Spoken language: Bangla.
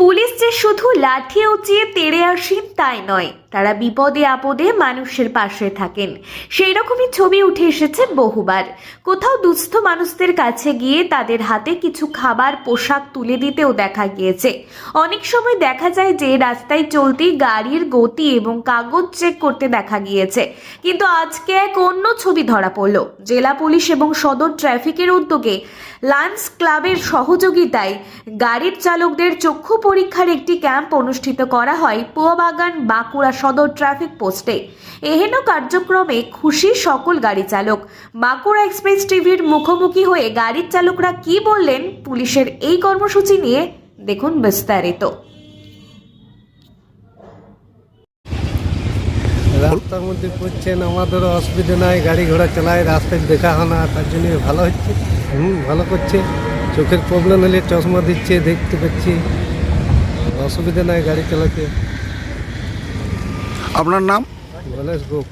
পুলিশ যে শুধু লাঠি উঁচিয়ে তেড়ে আসেন তাই নয়, তারা বিপদে আপদে মানুষের পাশে থাকেন। সেই রকমই ছবি উঠে এসেছে বহুবার। কোথাও দুস্থ মানুষদের কাছে গিয়ে তাদের হাতে কিছু খাবার, পোশাক তুলে দিতেও দেখা গিয়েছে। অনেক সময় দেখা যায় যে রাস্তায় চলতি গাড়ির গতি এবং কাগজ চেক করতে দেখা গিয়েছে। কিন্তু আজকে এক অন্য ছবি ধরা পড়ল। জেলা পুলিশ এবং সদর ট্রাফিকের উদ্যোগে লান্স ক্লাবের সহযোগিতায় গাড়ির চালকদের চক্ষু পরীক্ষার একটি ক্যাম্প অনুষ্ঠিত করা হয় পোয়াবাগান বাঁকুড়া সদর ট্রাফিক পোস্টে। এহেন কার্যক্রমে খুশি সকল গাড়ি চালক। বাঁকুড়া এক্সপ্রেস টিভির মুখোমুখি হয়ে গাড়ির চালকরা কি বললেন পুলিশের এই কর্মসূচি নিয়ে দেখুন বিস্তারিত। রাস্তার মধ্যে পড়ছেন, আমাদেরও অসুবিধা নাই, গাড়ি ঘোড়া চালায়, রাস্তায় দেখা হয় না তার জন্য ভালো হচ্ছে। হুম, ভালো করছে। চোখের প্রবলেম হলে চশমা দিচ্ছে, দেখতে পাচ্ছি। অসুবিধা নাই গাড়ি চালাতে। আপনার নাম? গণেশ গোপ।